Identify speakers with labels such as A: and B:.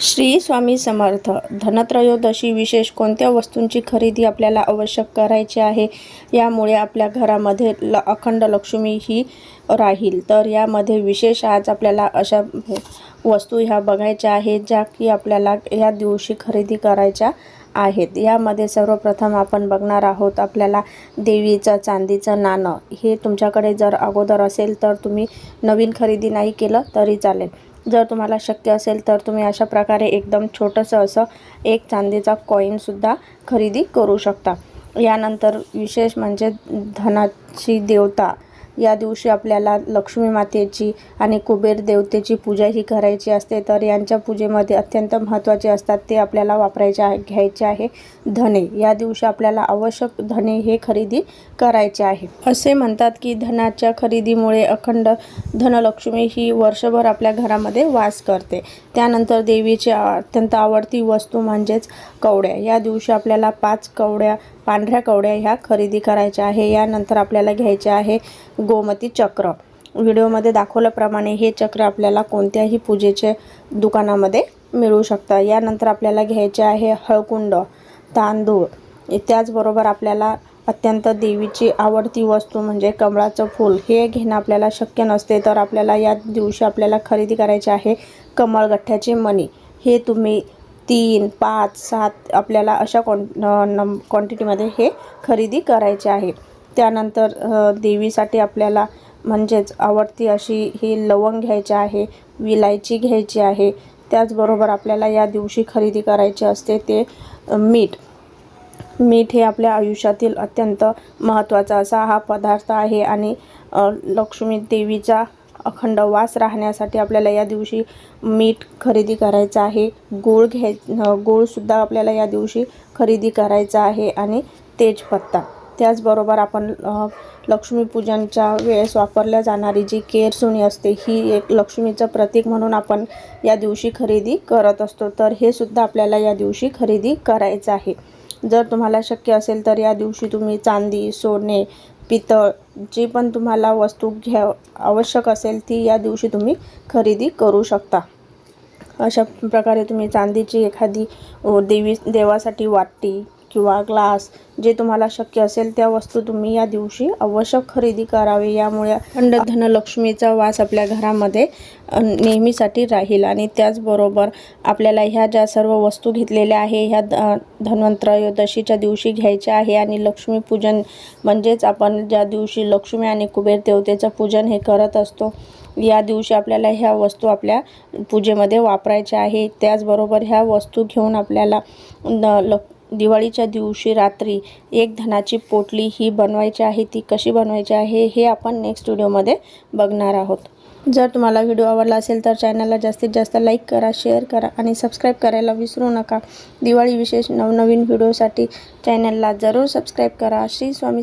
A: श्री स्वामी समर्थ. धनत्रयोदशी विशेष कोणत्या वस्तूंची खरेदी आपल्याला आवश्यक करायची आहे? यामुळे आपल्या घरामध्ये ल अखंड लक्ष्मी ही राहील. तर यामध्ये विशेष आज आपल्याला अशा वस्तू ह्या बघायच्या आहेत ज्या की आपल्याला या दिवशी खरेदी करायच्या आहेत. यामध्ये सर्वप्रथम आपण बघणार आहोत आपल्याला देवीचं चांदीचं नाणं. हे तुमच्याकडे जर अगोदर असेल तर तुम्ही नवीन खरेदी नाही केलं तरी चालेल. जर तुम्हाला शक्य असेल तर तुम्ही अशा प्रकारे एकदम छोटंसं असं एक चांदीचा कॉईनसुद्धा खरेदी करू शकता. यानंतर विशेष म्हणजे धनाची देवता या दिवशी आपल्याला लक्ष्मी मातेची आणि कुबेर देवतेची पूजा ही करायची असते तर यांच्या पूजेमध्ये अत्यंत महत्त्वाचे असतात. ते आपल्याला वापरायचे आहे घ्यायचे आहे धने. या दिवशी आपल्याला आवश्यक धने हे खरेदी करायचे आहे. असे म्हणतात की धनाच्या खरेदीमुळे अखंड धनलक्ष्मी ही वर्षभर आपल्या घरामध्ये वास करते. त्यानंतर देवीची अत्यंत आवडती वस्तू म्हणजेच कवड्या. या दिवशी आपल्याला पाच कवड्या पांढऱ्या कवड्या ह्या खरेदी करायच्या आहे. यानंतर आपल्याला घ्यायच्या आहे गोमती चक्र. व्हिडिओमध्ये दाखवल्याप्रमाणे हे चक्र आपल्याला कोणत्याही पूजेचे दुकानामध्ये मिळू शकतं. यानंतर आपल्याला घ्यायचे आहे हळकुंड तांदूळ. त्याचबरोबर आपल्याला अत्यंत देवीची आवडती वस्तू म्हणजे कमळाचं फूल. हे घेणं आपल्याला शक्य नसते तर आपल्याला या दिवशी आपल्याला खरेदी करायची आहे कमळगठ्ठ्याचे मणी. हे तुम्ही तीन पाच सात आपल्याला अशा क्वां नम क्वांटिटीमध्ये हे खरेदी करायचे आहे. त्यानंतर देवीसाठी आपल्याला म्हणजेच आवडती अशी ही लवंग घ्यायची आहे विलायची घ्यायची आहे. त्याचबरोबर आपल्याला या दिवशी खरेदी करायची असते ते मीठ. मीठ हे आपल्या आयुष्यातील अत्यंत महत्त्वाचा असा हा पदार्थ आहे आणि लक्ष्मी देवीचा अखंड वास राहण्यासाठी आपल्याला या दिवशी मीठ खरेदी करायचं आहे. गूळ घ्याय गूळसुद्धा आपल्याला या दिवशी खरेदी करायचा आहे आणि तेजपत्ता. त्याचबरोबर आपण लक्ष्मीपूजनच्या वेळेस वापरल्या जाणारी जी केरसुणी असते ही एक लक्ष्मीचं प्रतीक म्हणून आपण या दिवशी खरेदी करत असतो. तर हे सुद्धा आपल्याला या दिवशी खरेदी करायचं आहे. जर तुम्हाला शक्य असेल तर या दिवशी तुम्ही चांदी सोने पितळ जी पण तुम्हाला वस्तू घ्या आवश्यक असेल ती या दिवशी तुम्ही खरेदी करू शकता. अशा प्रकारे तुम्ही चांदीची एखादी देवी देवासाठी वाटी किंवा ग्लास जे तुम्हाला शक्य असेल त्या वस्तू तुम्ही या दिवशी आवश्यक खरेदी करावी. यामुळे अखंड धनलक्ष्मीचा वास आपल्या घरामध्ये नेहमीसाठी राहील. आणि त्याचबरोबर आपल्याला ह्या ज्या सर्व वस्तू घेतलेल्या आहे ह्या ध धन्वंत्रयोदशीच्या दिवशी घ्यायच्या आहे आणि लक्ष्मीपूजन म्हणजेच आपण ज्या दिवशी लक्ष्मी आणि कुबेर देवतेचं पूजन हे करत असतो या दिवशी आपल्याला ह्या वस्तू आपल्या पूजेमध्ये वापरायच्या आहे. त्याचबरोबर ह्या वस्तू घेऊन आपल्याला ल दिवाळीच्या दिवशी रात्री एक धनाची पोटली ही बनवायची आहे ती कशी बनवायची आहे हे आपण नेक्स्ट व्हिडिओमध्ये बघणार आहोत. जर तुम्हाला व्हिडिओ आवडला असेल तर चॅनलला जास्तीत जास्त लाईक करा शेअर करा आणि सबस्क्राईब करायला विसरू नका. दिवाळी विशेष नवनवीन व्हिडिओसाठी चॅनलला जरूर सबस्क्राईब करा. श्री स्वामी